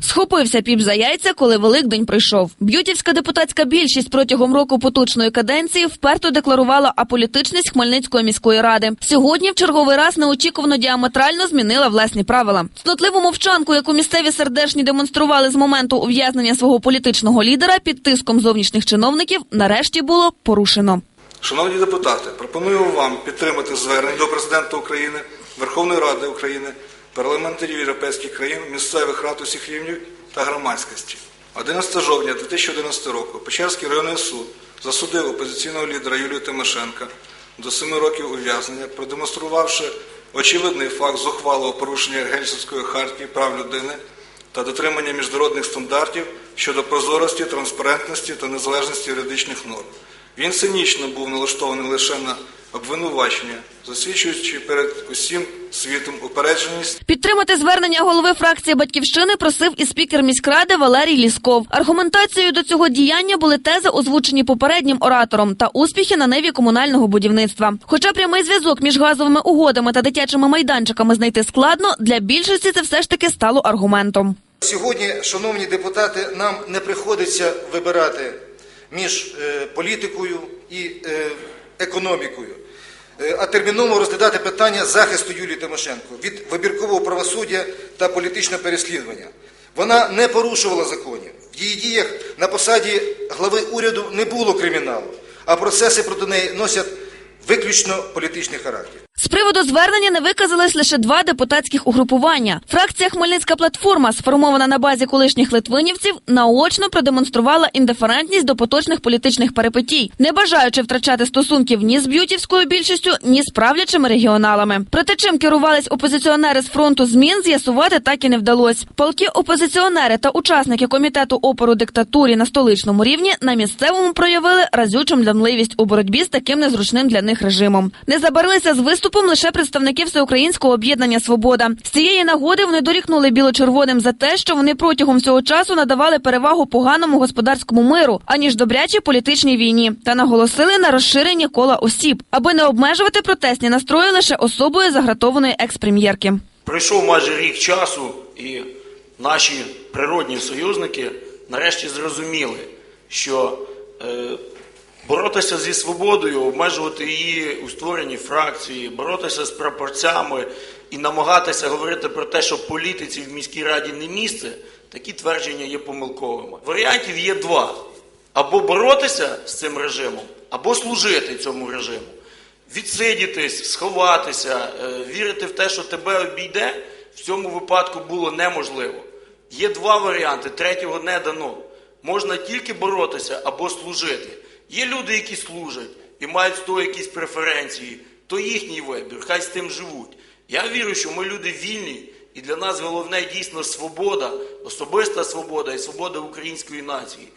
Схопився піп за яйця, коли Великдень прийшов. Б'ютівська депутатська більшість протягом року поточної каденції вперто декларувала аполітичність Хмельницької міської ради. Сьогодні в черговий раз неочікувано діаметрально змінила власні правила. Снотливу мовчанку, яку місцеві сердешні демонстрували з моменту ув'язнення свого політичного лідера під тиском зовнішніх чиновників, нарешті було порушено. Шановні депутати, пропоную вам підтримати звернення до Президента України, Верховної Ради України, парламентарів європейських країн, місцевих рад усіх рівнів та громадськості. 11 жовтня 2011 року Печерський районний суд засудив опозиційного лідера Юлію Тимошенка до 7 років ув'язнення, продемонструвавши очевидний факт зухвалого порушення Гельсінської хартії прав людини та дотримання міжнародних стандартів щодо прозорості, транспарентності та незалежності юридичних норм. Він цинічно був налаштований лише на обвинувачення, засвідчуючи перед усім світом упередженість Підтримати звернення голови фракції Батьківщини просив і спікер міськради Валерій Лісков. Аргументацією до цього діяння були тези, озвучені попереднім оратором, та успіхи на ниві комунального будівництва. Хоча прямий зв'язок між газовими угодами та дитячими майданчиками знайти складно, для більшості це все ж таки стало аргументом. Сьогодні, шановні депутати, нам не приходиться вибирати між е, політикою і е, економікою, а терміново розглядати питання захисту Юлії Тимошенко від вибіркового правосуддя та політичного переслідування. Вона не порушувала законів. В її діях на посаді глави уряду не було криміналу, а процеси проти неї носять виключно політичний характер. Приводу звернення не виказались лише два депутатських угрупування. Фракція Хмельницька платформа, сформована на базі колишніх литвинівців, наочно продемонструвала індиферентність до поточних політичних перипетій, не бажаючи втрачати стосунків ні з б'ютівською більшістю, ні з правлячими регіоналами. Проте чим керувались опозиціонери з фронту змін, з'ясувати так і не вдалось. Полки опозиціонери та учасники комітету опору диктатурі на столичному рівні на місцевому проявили разючу млянливість у боротьбі з таким незручним для них режимом. Не забарилися з виступом лише представники всеукраїнського об'єднання Свобода. З цієї нагоди вони дорікнули біло-червоним за те, що вони протягом всього часу надавали перевагу поганому господарському миру, аніж добрячій політичній війні, та наголосили на розширення кола осіб, аби не обмежувати протестні настрої лише особою загратованої екс-прем'єрки. Пройшов майже рік часу, і наші природні союзники нарешті зрозуміли, що е, боротися зі свободою, обмежувати її у створенні фракції, боротися з прапорцями і намагатися говорити про те, що політиці в міській раді не місце, такі твердження є помилковими. Варіантів є два: або боротися з цим режимом, або служити цьому режиму. Відсидітись, сховатися, е, вірити в те, що тебе обійде, в цьому випадку було неможливо. Є два варіанти, третього не дано. Можна тільки боротися або служити. Є люди, які служать і мають з того якісь преференції, то їхній вибір, хай з тим живуть. Я вірю, що ми люди вільні, і для нас головне дійсно свобода, особиста свобода і свобода української нації.